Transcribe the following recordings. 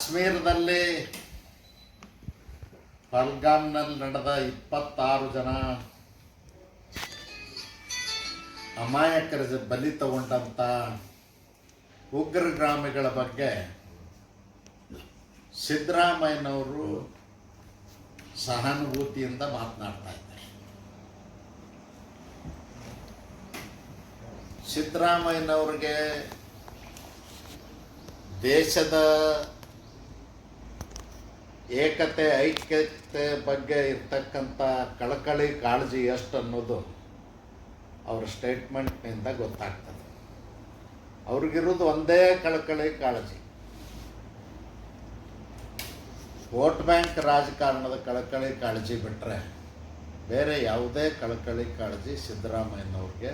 ಕಾಶ್ಮೀರದಲ್ಲಿ ಪಲ್ಗಾಮ್ನಲ್ಲಿ ನಡೆದ ಇಪ್ಪತ್ತಾರು ಜನ ಅಮಾಯಕರ ಬಲಿ ತಗೊಂಡಂಥ ಉಗ್ರಗಾಮಿಗಳ ಬಗ್ಗೆ ಸಿದ್ದರಾಮಯ್ಯನವರು ಸಹಾನುಭೂತಿಯಿಂದ ಮಾತನಾಡ್ತಾ ಇದ್ದಾರೆ. ಸಿದ್ದರಾಮಯ್ಯನವ್ರಿಗೆ ದೇಶದ ಏಕತೆ, ಐಕ್ಯತೆ ಬಗ್ಗೆ ಇರ್ತಕ್ಕಂಥ ಕಳಕಳಿ ಕಾಳಜಿ ಎಷ್ಟು ಅನ್ನೋದು ಅವ್ರ ಸ್ಟೇಟ್ಮೆಂಟ್ನಿಂದ ಗೊತ್ತಾಗ್ತದೆ. ಅವ್ರಿಗಿರೋದು ಒಂದೇ ಕಳಕಳಿ ಕಾಳಜಿ. ವೋಟ್ ಬ್ಯಾಂಕ್ ರಾಜಕಾರಣದ ಕಳಕಳಿ ಕಾಳಜಿ ಬಿಟ್ಟರೆ ಬೇರೆ ಯಾವುದೇ ಕಳಕಳಿ ಕಾಳಜಿ ಸಿದ್ದರಾಮಯ್ಯನವ್ರಿಗೆ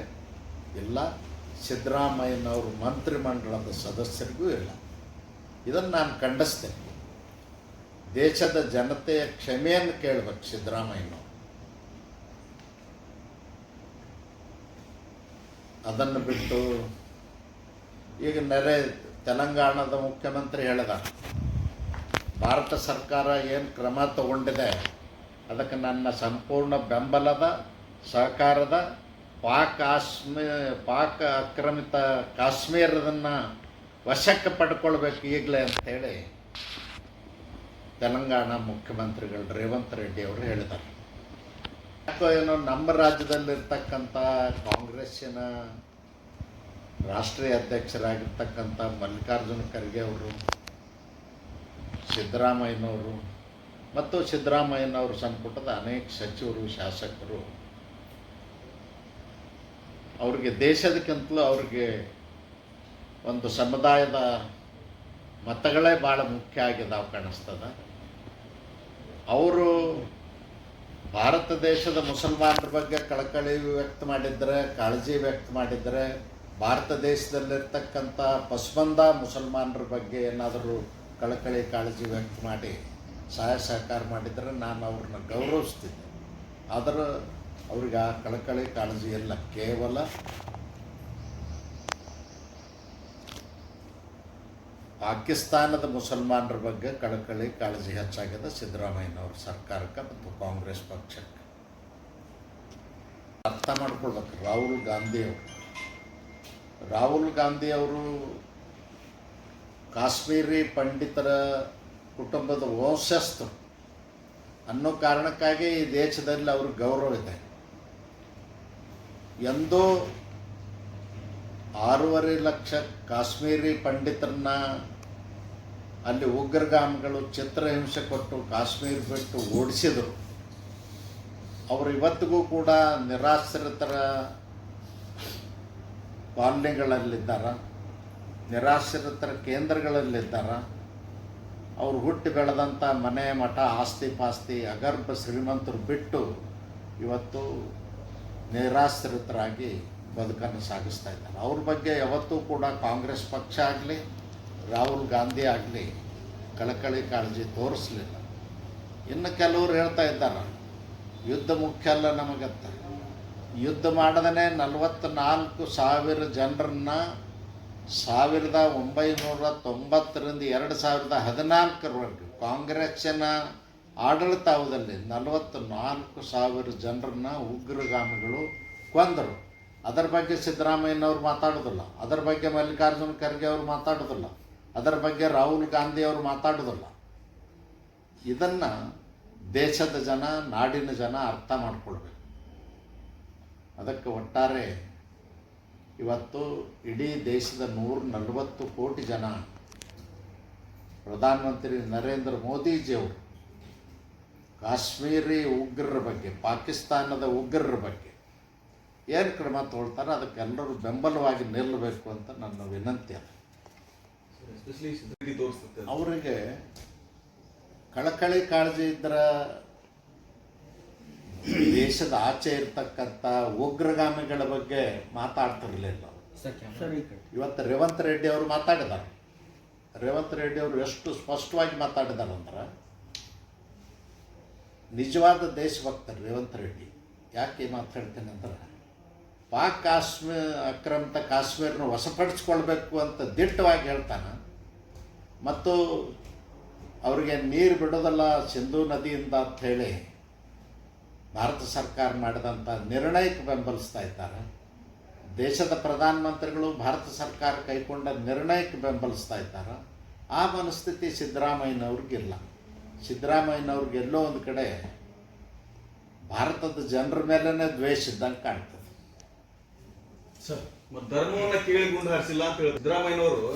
ಇಲ್ಲ. ಸಿದ್ದರಾಮಯ್ಯನವ್ರ ಮಂತ್ರಿಮಂಡಲದ ಸದಸ್ಯರಿಗೂ ಇಲ್ಲ. ಇದನ್ನು ನಾನು ಖಂಡಿಸ್ತೇನೆ. ದೇಶದ ಜನತೆಯ ಕ್ಷಮೆಯನ್ನು ಕೇಳಬೇಕು ಸಿದ್ದರಾಮಯ್ಯನವರು. ಅದನ್ನು ಬಿಟ್ಟು ಈಗ ನೆರೆ ತೆಲಂಗಾಣದ ಮುಖ್ಯಮಂತ್ರಿ ಹೇಳಿದ, ಭಾರತ ಸರ್ಕಾರ ಏನು ಕ್ರಮ ತಗೊಂಡಿದೆ, ಅದಕ್ಕೆ ನನ್ನ ಸಂಪೂರ್ಣ ಬೆಂಬಲದ, ಸಹಕಾರದ, ಪಾಕ್ ಕಾಶ್ಮೀ ಪಾಕ್ ಆಕ್ರಮಿತ ಕಾಶ್ಮೀರದನ್ನು ವಶಕ್ಕೆ ಪಡ್ಕೊಳ್ಬೇಕು ಈಗಲೇ ಅಂತೇಳಿ ತೆಲಂಗಾಣ ಮುಖ್ಯಮಂತ್ರಿಗಳು ರೇವಂತ್ ರೆಡ್ಡಿ ಅವರು ಹೇಳಿದ್ದಾರೆ. ಯಾಕೋ ಏನೋ ನಮ್ಮ ರಾಜ್ಯದಲ್ಲಿರ್ತಕ್ಕಂಥ ಕಾಂಗ್ರೆಸ್ಸಿನ ರಾಷ್ಟ್ರೀಯ ಅಧ್ಯಕ್ಷರಾಗಿರ್ತಕ್ಕಂಥ ಮಲ್ಲಿಕಾರ್ಜುನ ಖರ್ಗೆ ಅವರು, ಸಿದ್ದರಾಮಯ್ಯನವರು ಮತ್ತು ಸಿದ್ದರಾಮಯ್ಯನವ್ರ ಸಂಪುಟದ ಅನೇಕ ಸಚಿವರು, ಶಾಸಕರು, ಅವ್ರಿಗೆ ದೇಶದಕ್ಕಿಂತಲೂ ಅವ್ರಿಗೆ ಒಂದು ಸಮುದಾಯದ ಮತಗಳೇ ಭಾಳ ಮುಖ್ಯ ಆಗಿದ್ದಾವೆ ಕಾಣಿಸ್ತದ. ಅವರು ಭಾರತ ದೇಶದ ಮುಸಲ್ಮಾನರ ಬಗ್ಗೆ ಕಳಕಳಿ ವ್ಯಕ್ತ ಮಾಡಿದರೆ, ಕಾಳಜಿ ವ್ಯಕ್ತ ಮಾಡಿದರೆ, ಭಾರತ ದೇಶದಲ್ಲಿರ್ತಕ್ಕಂಥ ಪಸ್ಬಂದ ಮುಸಲ್ಮಾನರ ಬಗ್ಗೆ ಏನಾದರೂ ಕಳಕಳಿ, ಕಾಳಜಿ ವ್ಯಕ್ತ ಮಾಡಿ, ಸಹಾಯ ಸಹಕಾರ ಮಾಡಿದರೆ ನಾನು ಅವ್ರನ್ನ ಗೌರವಿಸ್ತಿದ್ದೆ ಆದ್ರೆ ಅವ್ರಿಗೆ ಆ ಕಳಕಳಿ, ಕಾಳಜಿ ಎಲ್ಲ ಕೇವಲ ಪಾಕಿಸ್ತಾನದ ಮುಸಲ್ಮಾನರ ಬಗ್ಗೆ ಕಳಕಳಿ ಕಾಳಜಿ ಹೆಚ್ಚಾಗಿದೆ ಸಿದ್ದರಾಮಯ್ಯನವ್ರ ಸರ್ಕಾರಕ್ಕೆ ಮತ್ತು ಕಾಂಗ್ರೆಸ್ ಪಕ್ಷಕ್ಕೆ. ಅರ್ಥ ಮಾಡ್ಕೊಳ್ಬೇಕು, ರಾಹುಲ್ ಗಾಂಧಿ ಅವರು. ರಾಹುಲ್ ಗಾಂಧಿ ಅವರು ಕಾಶ್ಮೀರಿ ಪಂಡಿತರ ಕುಟುಂಬದ ವಂಶಸ್ಥರು. ಅನ್ನೋ ಕಾರಣಕ್ಕಾಗಿ ಈ ದೇಶದಲ್ಲಿ ಅವ್ರ ಗೌರವ ಇದೆ. ಎಂದೂ ಆರೂವರೆ ಲಕ್ಷ ಕಾಶ್ಮೀರಿ ಪಂಡಿತರನ್ನ ಅಲ್ಲಿ ಉಗ್ರಗಾಮಿಗಳು ಚಿತ್ರಹಿಂಸೆ ಕೊಟ್ಟು ಕಾಶ್ಮೀರ ಬಿಟ್ಟು ಓಡಿಸಿದರು. ಅವರು ಇವತ್ತಿಗೂ ಕೂಡ ನಿರಾಶ್ರಿತರ ಕಾಲನಿಗಳಲ್ಲಿದ್ದಾರೆ, ನಿರಾಶ್ರಿತರ ಕೇಂದ್ರಗಳಲ್ಲಿದ್ದಾರೆ. ಅವ್ರು ಹುಟ್ಟಿ ಬೆಳೆದಂಥ ಮನೆ ಮಠ ಆಸ್ತಿ ಪಾಸ್ತಿ ಅಗರ್ಭ ಶ್ರೀಮಂತರು ಬಿಟ್ಟು ಇವತ್ತು ನಿರಾಶ್ರಿತರಾಗಿ ಬದುಕನ್ನು ಸಾಗಿಸ್ತಾ ಇದ್ದಾರೆ. ಅವ್ರ ಬಗ್ಗೆ ಯಾವತ್ತೂ ಕೂಡ ಕಾಂಗ್ರೆಸ್ ಪಕ್ಷ ಆಗಲಿ ರಾಹುಲ್ ಗಾಂಧಿ ಆಗಲಿ ಕಳಕಳಿ ಕಾಳಜಿ ತೋರಿಸಲಿಲ್ಲ. ಇನ್ನು ಕೆಲವರು ಹೇಳ್ತಾ ಇದ್ದಾರೆ, ಯುದ್ಧ ಮುಖ್ಯ ಅಲ್ಲ ನಮಗತ್ತ ಯುದ್ಧ ಮಾಡದೇ ನಲವತ್ತ್ನಾಲ್ಕು ಸಾವಿರ ಜನರನ್ನ ಸಾವಿರದ ಒಂಬೈನೂರ ತೊಂಬತ್ತರಿಂದ ಎರಡು ಸಾವಿರದ ಹದಿನಾಲ್ಕರವರೆಗೆ ಕಾಂಗ್ರೆಸ್ಸಿನ ಆಡಳಿತಾವದಲ್ಲಿ ನಲವತ್ತ್ನಾಲ್ಕು ಸಾವಿರ ಜನರನ್ನ ಉಗ್ರಗಾಮಿಗಳು ಕೊಂದರು. ಅದರ ಬಗ್ಗೆ ಸಿದ್ದರಾಮಯ್ಯನವ್ರು ಮಾತಾಡೋದಿಲ್ಲ. ಅದರ ಬಗ್ಗೆ ಮಲ್ಲಿಕಾರ್ಜುನ ಖರ್ಗೆ ಅವರು ಮಾತಾಡೋದಿಲ್ಲ. ಅದರ ಬಗ್ಗೆ ರಾಹುಲ್ ಗಾಂಧಿ ಅವರು ಮಾತಾಡೋದಲ್ಲ. ಇದನ್ನು ದೇಶದ ಜನ, ನಾಡಿನ ಜನ ಅರ್ಥ ಮಾಡಿಕೊಳ್ಬೇಕು. ಅದಕ್ಕೆ ಒಟ್ಟಾರೆ ಇವತ್ತು ಇಡೀ ದೇಶದ ನೂರ ನಲವತ್ತು ಕೋಟಿ ಜನ ಪ್ರಧಾನಮಂತ್ರಿ ನರೇಂದ್ರ ಮೋದಿಜಿಯವರು, ಕಾಶ್ಮೀರಿ ಉಗ್ರರ ಬಗ್ಗೆ, ಪಾಕಿಸ್ತಾನದ ಉಗ್ರರ ಬಗ್ಗೆ ಏನು ಕ್ರಮ ತಗೊಳ್ತಾರೆ ಅದಕ್ಕೆ ಎಲ್ಲರೂ ಬೆಂಬಲವಾಗಿ ನಿಲ್ಲಬೇಕು ಅಂತ ನನ್ನ ವಿನಂತಿ ಅದು ಎಸ್ಪೆಷಲಿ ಸಿದ್ಧಗಂಗೆ ತೋರಿಸುತ್ತೆ ಅದು. ಅವರಿಗೆ ಕಳಕಳಿ ಕಾಳಜಿ ಇದ್ರ ದೇಶದ ಆಚೆ ಇರ್ತಕ್ಕಂಥ ಉಗ್ರಗಾಮಿಗಳ ಬಗ್ಗೆ ಮಾತಾಡ್ತಿರ್ಲಿಲ್ಲ. ಇವತ್ತು ರೇವಂತ್ ರೆಡ್ಡಿ ಅವರು ಮಾತಾಡಿದ್ದಾರೆ ರೇವಂತ್ ರೆಡ್ಡಿ ಅವರು ಎಷ್ಟು ಸ್ಪಷ್ಟವಾಗಿ ಮಾತಾಡಿದಾರಂದ್ರೆ ನಿಜವಾದ ದೇಶಭಕ್ತರು ರೇವಂತ್ ರೆಡ್ಡಿ, ಯಾಕೆ ಮಾತಾಡ್ತೇನೆ ಅಂದ್ರೆ ಪಾಕ್ ಕಾಶ್ಮೀರ ಆಕ್ರಮಿತ ಕಾಶ್ಮೀರನ ವಶಪಡಿಸ್ಕೊಳ್ಬೇಕು ಅಂತ ದಿಟ್ಟವಾಗಿ ಹೇಳ್ತಾನೆ. ಮತ್ತು ಅವ್ರಿಗೆ ನೀರು ಬಿಡೋದಲ್ಲ ಸಿಂಧೂ ನದಿಯಿಂದ ಅಂತ ಹೇಳಿ ಭಾರತ ಸರ್ಕಾರ ಮಾಡಿದಂಥ ನಿರ್ಣಯಕ್ಕೆ ಬೆಂಬಲಿಸ್ತಾ ಇದ್ದಾರೆ. ದೇಶದ ಪ್ರಧಾನಮಂತ್ರಿಗಳು ಭಾರತ ಸರ್ಕಾರ ಕೈಗೊಂಡ ನಿರ್ಣಯಕ್ಕೆ ಬೆಂಬಲಿಸ್ತಾ ಇದ್ದಾರೆ. ಆ ಮನಸ್ಥಿತಿ ಸಿದ್ದರಾಮಯ್ಯನವ್ರಿಗಿಲ್ಲ. ಸಿದ್ದರಾಮಯ್ಯನವ್ರಿಗೆಲ್ಲೋ ಒಂದು ಕಡೆ ಭಾರತದ ಜನರ ಮೇಲೇ ದ್ವೇಷ ಇದ್ದಂಗೆ ಕಾಣ್ತದೆ. ಸರ್ ಮತ್ ಧರ್ಮವನ್ನ ಕೇಳಿ ಗುಂಡು ಹಾರಿಸಿಲ್ಲ ಅಂತ ಹೇಳಿ ಸಿದ್ದರಾಮಯ್ಯನವರು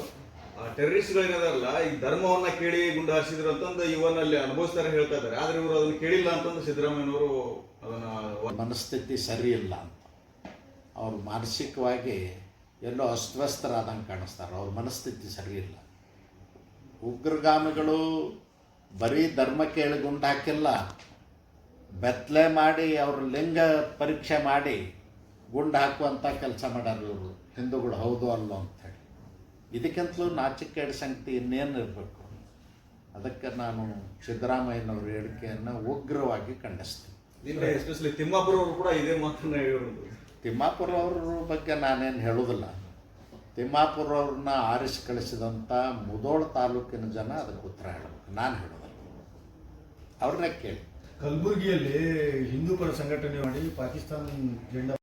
ಟೆರರಿಸ್ಟ್ಗಳೇನದಾರಲ್ಲ ಈ ಧರ್ಮವನ್ನ ಕೇಳಿ ಗುಂಡು ಹಾರಿಸಿದ್ರು ಅಂತಂದು ಇವನಲ್ಲಿ ಅನುಭವಿಸ್ತಾರೆ ಹೇಳ್ತಾ ಇದ್ದಾರೆ. ಆದ್ರೆ ಇವರು ಅದನ್ನ ಕೇಳಿಲ್ಲ ಅಂತಂದು ಸಿದ್ದರಾಮಯ್ಯನವರು ಅದನ್ನ ಮನಸ್ಥಿತಿ ಸರಿ ಇಲ್ಲ ಅಂತ. ಅವ್ರು ಮಾನಸಿಕವಾಗಿ ಎಲ್ಲೋ ಅಸ್ವಸ್ಥರಾದಂಗೆ ಕಾಣಿಸ್ತಾರೆ. ಅವ್ರ ಮನಸ್ಥಿತಿ ಸರಿ ಇಲ್ಲ ಉಗ್ರಗಾಮಿಗಳು ಬರೀ ಧರ್ಮ ಕೇಳಿ ಗುಂಡು ಹಾಕಿಲ್ಲ. ಬೆತ್ತಲೆ ಮಾಡಿ ಅವ್ರ ಲಿಂಗ ಪರೀಕ್ಷೆ ಮಾಡಿ ಗುಂಡು ಹಾಕುವಂಥ ಕೆಲಸ ಮಾಡ್ಯಾರ ಇವರು. ಹಿಂದೂಗಳು ಹೌದು ಅಲ್ಲೋ ಅಂಥೇಳಿ ಇದಕ್ಕಿಂತಲೂ ನಾಚಿಕೇಡ್ ಸಂಗತಿ ಇನ್ನೇನು ಇರಬೇಕು? ಅದಕ್ಕೆ ನಾನು ಸಿದ್ದರಾಮಯ್ಯನವ್ರ ಹೇಳಿಕೆಯನ್ನು ಉಗ್ರವಾಗಿ ಖಂಡಿಸ್ತೀನಿ. ಎಸ್ಪೆಷಲಿ ತಿಮ್ಮಾಪುರ ಅವರು ಕೂಡ ಇದೇ ಮಾತನ್ನ ಹೇಳೋದು ತಿಮ್ಮಾಪುರ ಅವ್ರ ಬಗ್ಗೆ ನಾನೇನು ಹೇಳೋದಿಲ್ಲ. ತಿಮ್ಮಾಪುರ ಅವ್ರನ್ನ ಆರಿಸಿ ಕಳಿಸಿದಂಥ ಮುದೋಳ ತಾಲೂಕಿನ ಜನ ಅದಕ್ಕೆ ಉತ್ತರ ಹೇಳಬೇಕು. ನಾನು ಹೇಳೋದಿಲ್ಲ. ಅವ್ರನ್ನ ಕೇಳಿ. ಕಲಬುರಗಿಯಲ್ಲಿ ಹಿಂದೂ ಪರ ಸಂಘಟನೆ ಮಾಡಿ ಪಾಕಿಸ್ತಾನ ಜೆಂಡಾ